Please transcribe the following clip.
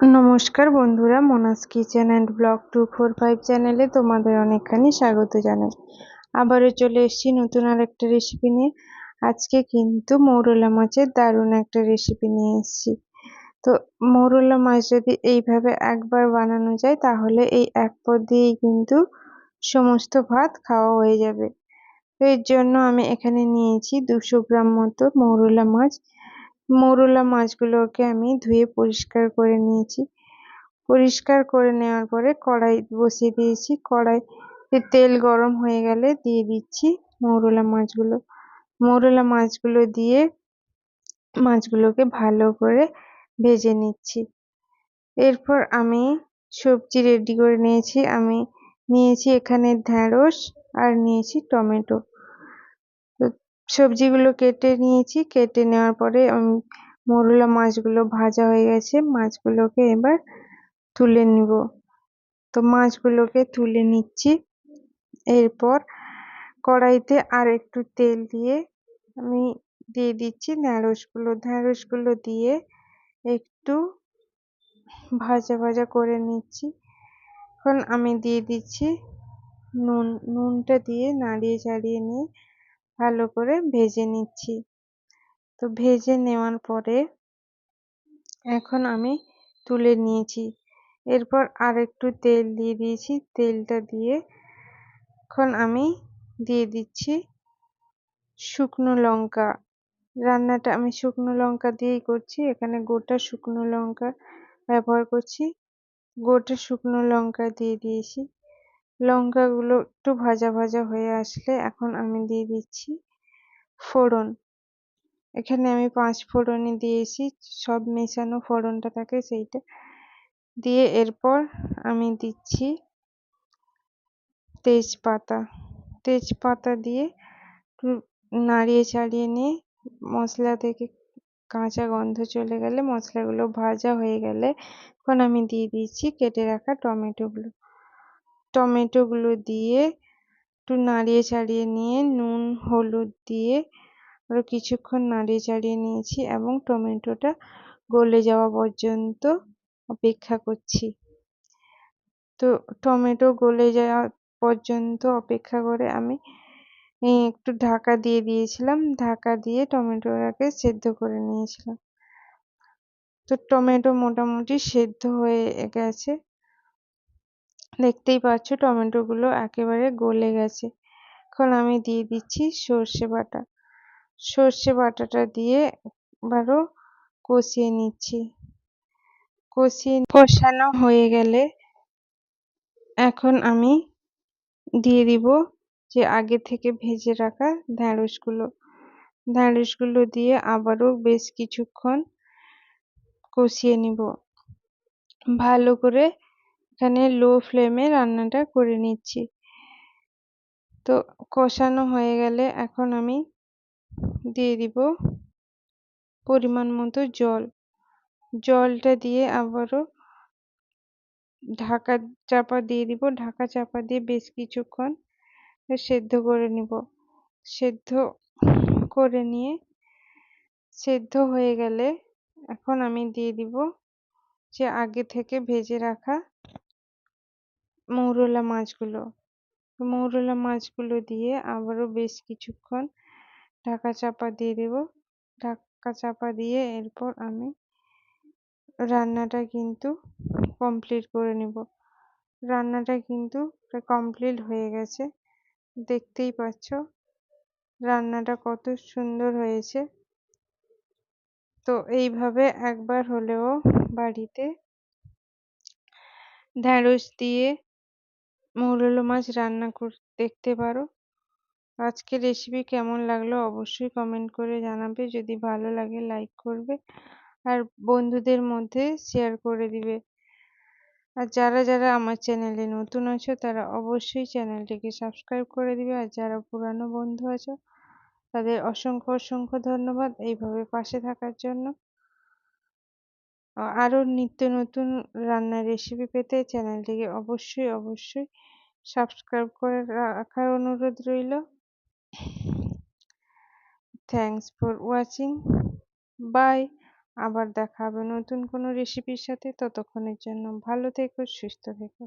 নমস্কার বন্ধুরা, Mona's kitchen and blog two four five চ্যানেলে তোমাদের অনেকখানি স্বাগত জানাই। আবারও চলে এসেছি নতুন আর একটা রেসিপি নিয়ে। আজকে কিন্তু মৌরলা মাছের দারুণ একটা রেসিপি নিয়ে এসেছি। তো মৌরলা মাছ যদি এইভাবে একবার বানানো যায়, তাহলে এই এক পদ দিয়েই কিন্তু সমস্ত ভাত খাওয়া হয়ে যাবে। তো এর জন্য আমি এখানে নিয়েছি দুশো গ্রাম মতো মৌরলা মাছ। মৌরলা মাছগুলোকে আমি ধুয়ে পরিষ্কার করে নিয়েছি। পরিষ্কার করে নেওয়ার পরে কড়াই বসিয়ে দিয়েছি। কড়াই তেল গরম হয়ে গেলে দিয়ে দিচ্ছি মৌরলা মাছগুলো। মৌরলা মাছগুলো দিয়ে মাছগুলোকে ভালো করে ভেজে নিচ্ছি। এরপর আমি সবজি রেডি করে নিয়েছি। আমি নিয়েছি এখানে ঢ্যাঁড়স আর নিয়েছি টমেটো। সবজিগুলো কেটে নিয়েছি। কেটে নেওয়ার পরে মোরলা মাছগুলো ভাজা হয়ে গেছে। মাছগুলোকে এবার তুলে নিব। তো মাছগুলোকে তুলে নিচ্ছি। এরপর কড়াইতে আর একটু তেল দিয়ে আমি দিয়ে দিচ্ছি ঢ্যাঁড়সগুলো ঢ্যাঁড়সগুলো দিয়ে একটু ভাজা ভাজা করে নিচ্ছি। এখন আমি দিয়ে দিচ্ছি নুন। নুনটা দিয়ে নাড়িয়ে চাড়িয়ে নিয়ে ভালো করে ভেজে নিচ্ছি। তো ভেজে নেওয়ার পরে এখন আমি তুলে নিয়েছি। এরপর আর একটু তেল দিয়ে দিয়েছি। তেলটা দিয়ে এখন আমি দিয়ে দিচ্ছি শুকনো লঙ্কা। রান্নাটা আমি শুকনো লঙ্কা দিয়েই করছি। এখানে গোটা শুকনো লঙ্কা ব্যবহার করছি। গোটা শুকনো লঙ্কা দিয়ে দিয়েছি। লঙ্কাগুলো একটু ভাজা ভাজা হয়ে আসলে এখন আমি দিয়ে দিচ্ছি ফোড়ন। এখানে আমি পাঁচ ফোড়নই দিয়েছি, সব মেশানো ফোড়নটা থাকে সেইটা। দিয়ে এরপর আমি দিচ্ছি তেজপাতা। তেজপাতা দিয়ে নাড়িয়ে চাড়িয়ে নিয়ে মশলা থেকে কাঁচা গন্ধ চলে গেলে মশলাগুলো ভাজা হয়ে গেলে এখন আমি দিয়ে দিচ্ছি কেটে রাখা টমেটোগুলো। টমেটোগুলো দিয়ে একটু নাড়িয়ে চাড়িয়ে নিয়ে, নুন, হলুদ দিয়ে আরও কিছুক্ষণ নাড়িয়ে চাড়িয়ে নিয়েছি এবং টমেটোটা গলে যাওয়া পর্যন্ত অপেক্ষা করছি। তো টমেটো গলে যাওয়া পর্যন্ত অপেক্ষা করে আমি একটু ঢাকা দিয়ে দিয়েছিলাম। ঢাকা দিয়ে টমেটোটাকে সেদ্ধ করে নিয়েছিলাম। তো টমেটো মোটামুটি সেদ্ধ হয়ে গেছে। দেখতেই পাচ্ছ টমেটোগুলো একেবারে গলে গেছে। এখন আমি দিয়ে দিচ্ছি সর্ষে বাটা। সর্ষে বাটাটা দিয়ে আবারও কষিয়ে নিচ্ছি। কষিয়ে কষানো হয়ে গেলে এখন আমি দিয়ে দিব যে আগে থেকে ভেজে রাখা ঢ্যাঁড়সগুলো। ঢ্যাঁড়সগুলো দিয়ে আবারও বেশ কিছুক্ষণ কষিয়ে নিব। ভালো করে এখানে লো ফ্লেমে রান্নাটা করে নিচ্ছি। তো কষানো হয়ে গেলে এখন আমি দিয়ে দিব পরিমাণ মতো জল। জলটা দিয়ে আবারও ঢাকা চাপা দিয়ে দিব। ঢাকা চাপা দিয়ে বেশ কিছুক্ষণ সেদ্ধ করে নিব। সেদ্ধ করে নিয়ে সেদ্ধ হয়ে গেলে এখন আমি দিয়ে দিব যে আগে থেকে ভেজে রাখা মৌরলা মাছগুলো। মৌরলা মাছগুলো দিয়ে আবারও বেশ কিছুক্ষণ ঢাকা চাপা দিয়ে দেব। ঢাকা চাপা দিয়ে এরপর আমি রান্নাটা কিন্তু কমপ্লিট করে নেব। রান্নাটা কিন্তু কমপ্লিট হয়ে গেছে। দেখতেই পাচ্ছ, রান্নাটা কত সুন্দর হয়েছে। তো এইভাবে একবার হলেও বাড়িতে ঢ্যাঁড়স দিয়ে মৌরলা মাছ রান্না কর, দেখতে পারো। আজকের রেসিপি কেমন লাগল অবশ্যই কমেন্ট করে জানাবে। যদি ভালো লাগে লাইক করবে আর বন্ধুদের মধ্যে শেয়ার করে দিবে। আর যারা যারা আমার চ্যানেলে নতুন আছো তারা অবশ্যই চ্যানেলটিকে সাবস্ক্রাইব করে দিবে। আর যারা পুরানো বন্ধু আছো তাদের অসংখ্য অসংখ্য ধন্যবাদ। এইভাবে পাশে থাকার জন্য। আরও নিত্য নতুন রান্নার রেসিপি পেতে চ্যানেলটিকে অবশ্যই অবশ্যই সাবস্ক্রাইব করে রাখার অনুরোধ রইল। থ্যাংকস ফর ওয়াচিং বাই আবার দেখা হবে নতুন কোনো রেসিপির সাথে। ততক্ষণের জন্য ভালো থেকো, সুস্থ থেকো।